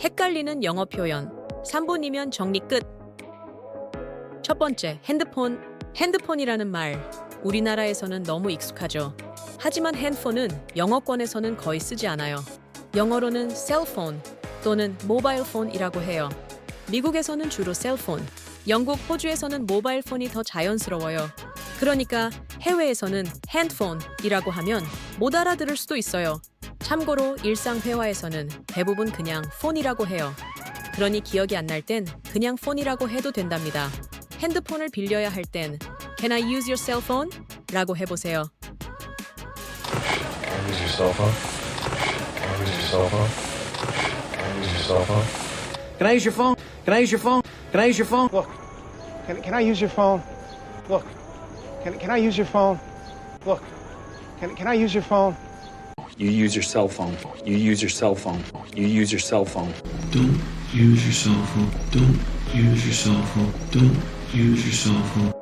헷갈리는 영어 표현. 3분이면 정리 끝. 첫 번째, 핸드폰. 핸드폰이라는 말. 우리나라에서는 너무 익숙하죠. 하지만 핸드폰은 영어권에서는 거의 쓰지 않아요. 영어로는 셀폰 또는 모바일폰이라고 해요. 미국에서는 주로 셀폰, 영국, 호주에서는 모바일폰이 더 자연스러워요. 그러니까 해외에서는 핸드폰이라고 하면 못 알아들을 수도 있어요. 참고로 일상 회화에서는 대부분 그냥 폰이라고 해요. 그러니 기억이 안 날 땐 그냥 폰이라고 해도 된답니다. 핸드폰을 빌려야 할 땐 Can I use your cell phone? 라고 해보세요. Can I use your cell phone? Can I use your cell phone? Can I use your cell phone? Can I use your phone? Can I use your phone? Can I use your phone? Look, can, can I use your phone? Look, can, can I use your phone? Look, can, can I use your phone? You use your cell phone. You use your cell phone. You use your cell phone. Don't use your cell phone. Don't use your cell phone. Don't use your cell phone.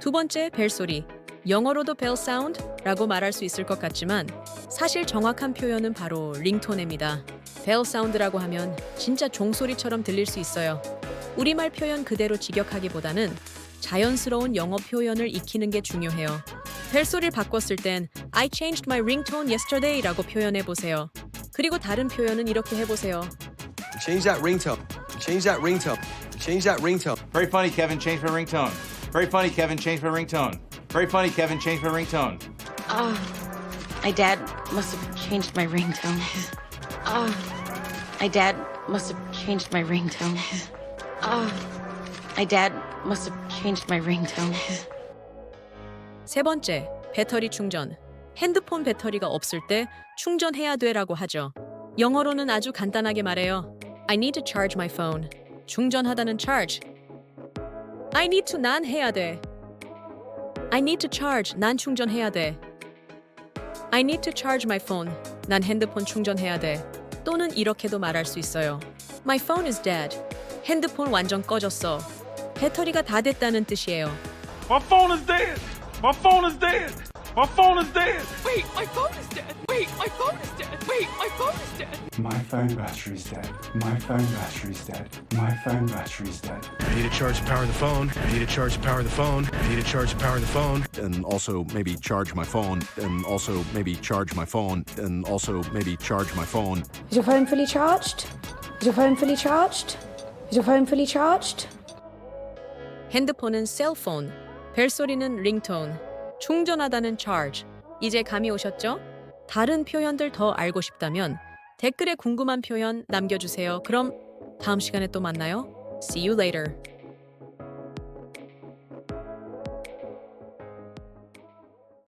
두 번째 벨 소리. 영어로도 벨 사운드라고 말할 수 있을 것 같지만 사실 정확한 표현은 바로 링톤입니다. 벨 사운드라고 하면 진짜 종소리처럼 들릴 수 있어요. 우리말 표현 그대로 직역하기보다는 자연스러운 영어 표현을 익히는 게 중요해요. 벨소리를 바꿨을 땐 I changed my ringtone yesterday라고 표현해 보세요. 그리고 다른 표현은 이렇게 해 보세요. Change that ringtone. Change that ringtone. Change that ringtone. Very funny, Kevin. Change my ringtone. Very funny, Kevin. Change my ringtone. Very funny, Kevin. Change my ringtone. Uh, my dad must have changed my ringtone. Uh, my dad must have changed my ringtone. Uh, my dad must have changed my ringtone. 세 번째, 배터리 충전. 핸드폰 배터리가 없을 때 충전해야 돼라고 하죠. 영어로는 아주 간단하게 말해요. I need to charge my phone. 충전하다는 charge. I need to 난 해야 돼. I need to charge 난 충전해야 돼. I need to charge my phone. 난 핸드폰 충전해야 돼. 또는 이렇게도 말할 수 있어요. My phone is dead. 핸드폰 완전 꺼졌어. 배터리가 다 됐다는 뜻이에요. My phone is dead. My phone is dead. My phone is dead. Wait, my phone is dead. Wait, my phone is dead. Wait, my phone is dead. My phone battery's dead. My phone battery's dead. My phone battery's dead. I need to charge the power of the phone. I need to charge the power of the phone. I need to charge the power of the phone. and also maybe charge my phone, and also maybe charge my phone, and also maybe charge my phone. Is your phone fully charged? Is your phone fully charged? Is your phone fully charged? 핸드폰은 셀폰, 벨소리는 링톤, 충전하다는 charge. 이제 감이 오셨죠? 다른 표현들 더 알고 싶다면 댓글에 궁금한 표현 남겨주세요. 그럼 다음 시간에 또 만나요. See you later.